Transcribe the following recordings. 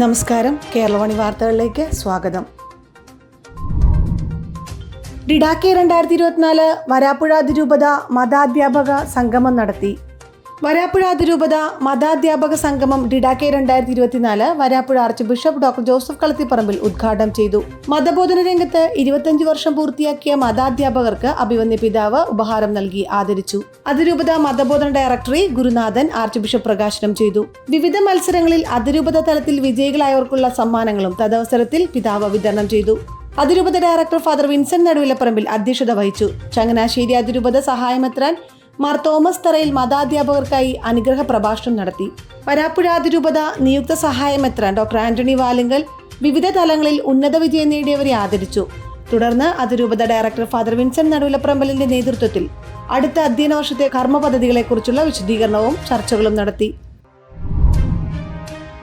നമസ്കാരം. കേരളവാണി വാർത്തകളിലേക്ക് സ്വാഗതം. ഡിഡാക്കെ രണ്ടായിരത്തി ഇരുപത്തിനാല് വരാപ്പുഴ അതിരൂപത മതാധ്യാപക സംഗമം നടത്തി. വരാപ്പുഴ അതിരൂപത മതാധ്യാപക സംഗമം ഡിഡാക്കെ രണ്ടായിരത്തി ഇരുപത്തിനാല് Varappuzha archbishop doctor Joseph Kalathiparambil ഉദ്ഘാടനം ചെയ്തു. മതബോധന രംഗത്ത് ഇരുപത്തിയഞ്ചു വർഷം പൂർത്തിയാക്കിയ മതാധ്യാപകർക്ക് അഭിവന്യ പിതാവ് ഉപഹാരം നൽകി ആദരിച്ചു. അതിരൂപത മതബോധന ഡയറക്ടറി ഗുരുനാഥൻ ആർച്ച് ബിഷപ്പ് പ്രകാശനം ചെയ്തു. വിവിധ മത്സരങ്ങളിൽ അതിരൂപത തലത്തിൽ വിജയികളായവർക്കുള്ള സമ്മാനങ്ങളും തദവസരത്തിൽ പിതാവ് വിതരണം ചെയ്തു. അതിരൂപത ഡയറക്ടർ ഫാദർ വിൻസെന്റ് നടുവിലപ്പറമ്പിൽ അധ്യക്ഷത വഹിച്ചു. ചങ്ങനാശ്ശേരി അതിരൂപത സഹായമെത്രാൻ മാർ തോമസ് തറയിൽ മതാധ്യാപകർക്കായി അനുഗ്രഹ പ്രഭാഷണം നടത്തി. പരാപ്പുഴ അതിരൂപത നിയുക്ത സഹായമെത്രാൻ ഡോക്ടർ ആന്റണി വാലുങ്കൽ വിവിധ തലങ്ങളിൽ ഉന്നത വിജയം നേടിയവരെ ആദരിച്ചു. തുടർന്ന് അതിരൂപത ഡയറക്ടർ ഫാദർ വിൻസെന്റ് നടുവിലപ്പറമ്പലിന്റെ നേതൃത്വത്തിൽ അടുത്ത അധ്യയന വർഷത്തെ കർമ്മ പദ്ധതികളെക്കുറിച്ചുള്ള വിശദീകരണവും ചർച്ചകളും നടത്തി.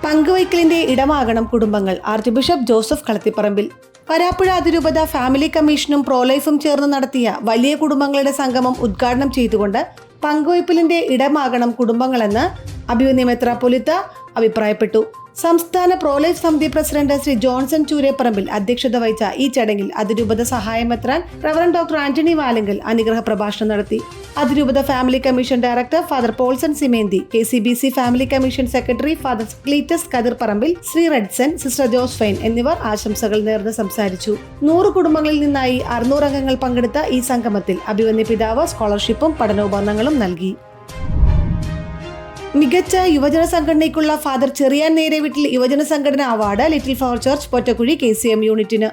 പങ്കുവയ്ക്കലിന്റെ ഇടമാകണം കുടുംബങ്ങൾ. Archbishop Joseph Kalathiparambil. വരാപ്പുഴ അതിരൂപത ഫാമിലി കമ്മീഷനും പ്രോലൈഫും ചേർന്ന് നടത്തിയ വലിയ കുടുംബങ്ങളുടെ സംഗമം ഉദ്ഘാടനം ചെയ്തുകൊണ്ട് പങ്കുവയ്പ്പിലിന്റെ ഇടമാകണം കുടുംബങ്ങളെന്ന് അഭിമന്യ മെത്രാപ്പൊലിത്ത അഭിപ്രായപ്പെട്ടു. സംസ്ഥാന പ്രോലൈഫ് സമിതി പ്രസിഡന്റ് ശ്രീ ജോൺസൺ ചൂരേപ്പറമ്പിൽ അധ്യക്ഷത വഹിച്ച ഈ ചടങ്ങിൽ അതിരൂപത സഹായമെത്രാൻ റവറൻ ഡോക്ടർ ആന്റണി വാലങ്കൽ അനുഗ്രഹ പ്രഭാഷണം നടത്തി. അതിരൂപത family commission director father Paulson Simenthy K C B C family commission secretary father Cletus Kathirparambil Shri Redson sister Josephine എന്നിവർ ആശംസകൾ നേർന്ന് സംസാരിച്ചു. നൂറ് കുടുംബങ്ങളിൽ നിന്നായി അറുന്നൂറ് അംഗങ്ങൾ പങ്കെടുത്ത ഈ സംഗമത്തിൽ അഭിവന്യ പിതാവ് സ്കോളർഷിപ്പും പഠനോപകരണങ്ങളും നൽകി. മികച്ച യുവജന സംഘടനയ്ക്കുള്ള ഫാദർ ചെറിയാൻ നേരെ വീട്ടിൽ യുവജന സംഘടന award little flower church Pottakuzhy K C M യൂണിറ്റിന്.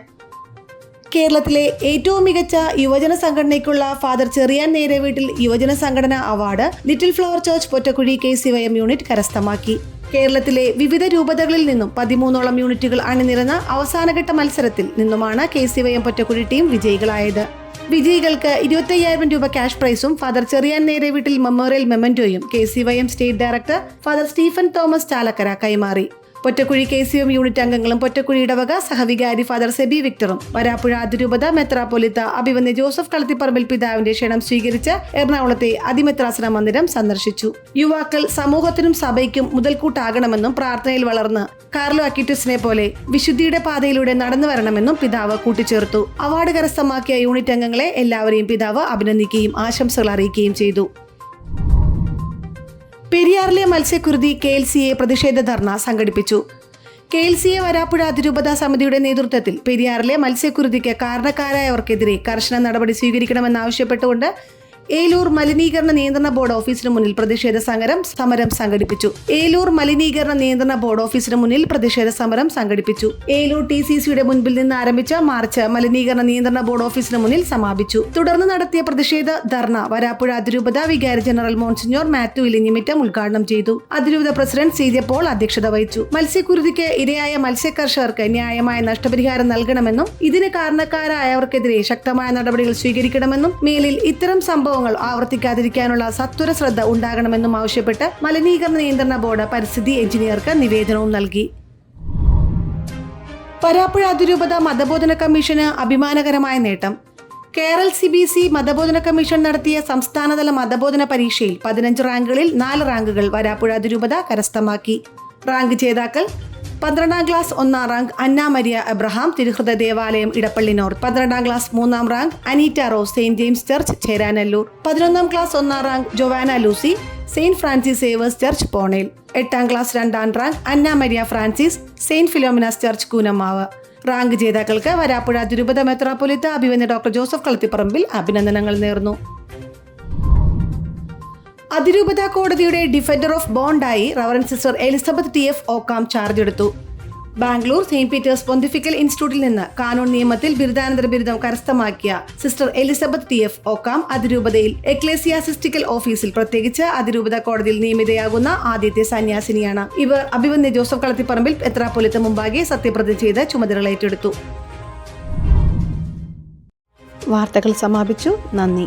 കേരളത്തിലെ ഏറ്റവും മികച്ച യുവജന സംഘടനയ്ക്കുള്ള ഫാദർ ചെറിയാൻ നേരെ വീട്ടിൽ യുവജന സംഘടന award little flower church Pottakuzhy K C Y M unit കരസ്ഥമാക്കി. കേരളത്തിലെ വിവിധ രൂപതകളിൽ നിന്നും പതിമൂന്നോളം യൂണിറ്റുകൾ അണിനിരന്ന അവസാനഘട്ട മത്സരത്തിൽ നിന്നുമാണ് K C Y M Pottakuzhy team വിജയികളായത്. വിജയികൾക്ക് ഇരുപത്തയ്യായിരം രൂപ ക്യാഷ് പ്രൈസും father Cherian Nereveettil memorial മെമന്റോയും K C Y M state director father Stephen Thomas Chalakkara കൈമാറി. Pottakuzhy K C M unit അംഗങ്ങളും പൊറ്റക്കുഴി ഇടവക സഹവികാരി ഫാദർ സെബി വിക്ടറും. വരാപ്പുഴ അതിരൂപത മെത്രാപ്പൊലിത്ത അഭിവന്യ ജോസഫ് കളത്തിപ്പറമ്പിൽ പിതാവിന്റെ ക്ഷണം സ്വീകരിച്ച് എറണാകുളത്തെ അതിമെത്രാസന മന്ദിരം സന്ദർശിച്ചു. യുവാക്കൾ സമൂഹത്തിനും സഭയ്ക്കും മുതൽക്കൂട്ടാകണമെന്നും പ്രാർത്ഥനയിൽ വളർന്ന് കാർലോ അക്കിറ്റസിനെ പോലെ വിശുദ്ധിയുടെ പാതയിലൂടെ നടന്നു വരണമെന്നും പിതാവ് കൂട്ടിച്ചേർത്തു. അവാർഡ് കരസ്ഥമാക്കിയ യൂണിറ്റ് അംഗങ്ങളെ എല്ലാവരെയും പിതാവ് അഭിനന്ദിക്കുകയും ആശംസകൾ അറിയിക്കുകയും ചെയ്തു. പെരിയാറിലെ മത്സ്യക്കുരുതി കെ എൽ സി എ പ്രതിഷേധ ധർണ സംഘടിപ്പിച്ചു. K L C A Varappuzha അതിരൂപതാ സമിതിയുടെ നേതൃത്വത്തിൽ പെരിയാറിലെ മത്സ്യക്കുരുതിക്ക് കാരണക്കാരായവർക്കെതിരെ കർശന നടപടി സ്വീകരിക്കണമെന്നാവശ്യപ്പെട്ടുകൊണ്ട് ഏലൂർ മലിനീകരണ നിയന്ത്രണ ബോർഡ് ഓഫീസിന് മുന്നിൽ പ്രതിഷേധ സമരം സമരം സംഘടിപ്പിച്ചു. ഏലൂർ മലിനീകരണ നിയന്ത്രണ ബോർഡ് ഓഫീസിന് മുന്നിൽ പ്രതിഷേധ സമരം സംഘടിപ്പിച്ചു. ഏലൂർ ടി സി സിയുടെ മുൻപിൽ നിന്ന് ആരംഭിച്ച മാർച്ച് മലിനീകരണ നിയന്ത്രണ ബോർഡ് ഓഫീസിന് മുന്നിൽ സമാപിച്ചു. തുടർന്ന് നടത്തിയ പ്രതിഷേധ ധർണ വരാപ്പുഴ അതിരൂപത വികാരി ജനറൽ മോൺസിഞ്ഞോർ മാത്യു ഇലിഞ്ഞിമിറ്റം ഉദ്ഘാടനം ചെയ്തു. അതിരൂപത പ്രസിഡന്റ് സി ജെ പോൾ അധ്യക്ഷത വഹിച്ചു. മത്സ്യക്കുരുതിക്ക് ഇരയായ മത്സ്യകർഷകർക്ക് ന്യായമായ നഷ്ടപരിഹാരം നൽകണമെന്നും ഇതിന് കാരണക്കാരായവർക്കെതിരെ ശക്തമായ നടപടികൾ സ്വീകരിക്കണമെന്നും മേലിൽ ഇത്തരം സംഭവങ്ങൾ ആവർത്തിക്കാതിരിക്കാനുള്ള സത്വര ശ്രദ്ധ ഉണ്ടാകണമെന്നും ആവശ്യപ്പെട്ട് മലിനീകരണ നിയന്ത്രണ ബോർഡ് പരിസ്ഥിതി എഞ്ചിനീയർക്ക് നിവേദനവും നൽകി. വരാപ്പുഴ അതിരൂപത മതബോധന കമ്മീഷന് അഭിമാനകരമായ നേട്ടം. കേരൾ സി ബി സി മതബോധന കമ്മീഷൻ നടത്തിയ സംസ്ഥാനതല മതബോധന പരീക്ഷയിൽ പതിനഞ്ച് റാങ്കുകളിൽ നാല് റാങ്കുകൾ വരാപ്പുഴ അതിരൂപത കരസ്ഥമാക്കി. റാങ്ക് ജേതാക്കൾ പന്ത്രണ്ടാം ക്ലാസ് ഒന്നാം റാങ്ക് അന്ന മരിയ എബ്രഹാം തിരുഹൃദ ദേവാലയം ഇടപ്പള്ളി നോർത്ത് പന്ത്രണ്ടാം ക്ലാസ് മൂന്നാം rank Aneeta Rose saint James church Cheranallur. പതിനൊന്നാം ക്ലാസ് ഒന്നാം rank Jovana Lucy saint Francis Xavier's church Ponnel. എട്ടാം ക്ലാസ് രണ്ടാം rank Anna Maria Francis saint Philomena's church Koonammavu rank ജേതാക്കൾക്ക് Varapuzha തിരുപത മെത്രാപ്പൊലിത്ത അഭിമന്യ ഡോക്ടർ ജോസഫ് കളത്തിപ്പറമ്പിൽ അഭിനന്ദനങ്ങൾ നേർന്നു. അതിരൂപത കോടതിയുടെ defender of ബോണ്ടായി reverend sister Elizabeth T F ഓക്കാം charge എടുത്തു ബാംഗ്ലൂർ സെയിന്റ് പീറ്റേഴ്സ് പൊന്തിഫിക്കൽ ഇൻസ്റ്റിറ്റ്യൂട്ടിൽ നിന്ന് കാനൂൺ നിയമത്തിൽ ബിരുദാനന്തര ബിരുദം കരസ്ഥമാക്കിയ സിസ്റ്റർ എലിസബത്ത് ടി എഫ് ഓക്കാം അതിരൂപതയിൽ എക്ലേസിയാസിസ്റ്റിക്കൽ ഓഫീസിൽ പ്രത്യേകിച്ച് അതിരൂപത കോടതിയിൽ നിയമിതയാകുന്ന ആദ്യത്തെ സന്യാസിനിയാണ്. ഇവർ അഭിവന്യ ജോസഫ് കളത്തിപ്പറമ്പിൽ എത്രാപ്പൊലിത്ത് മുമ്പാകെ സത്യപ്രതി ചെയ്ത് ചുമതലകൾ ഏറ്റെടുത്തു. വാർത്തകൾ സമാപിച്ചു. നന്ദി.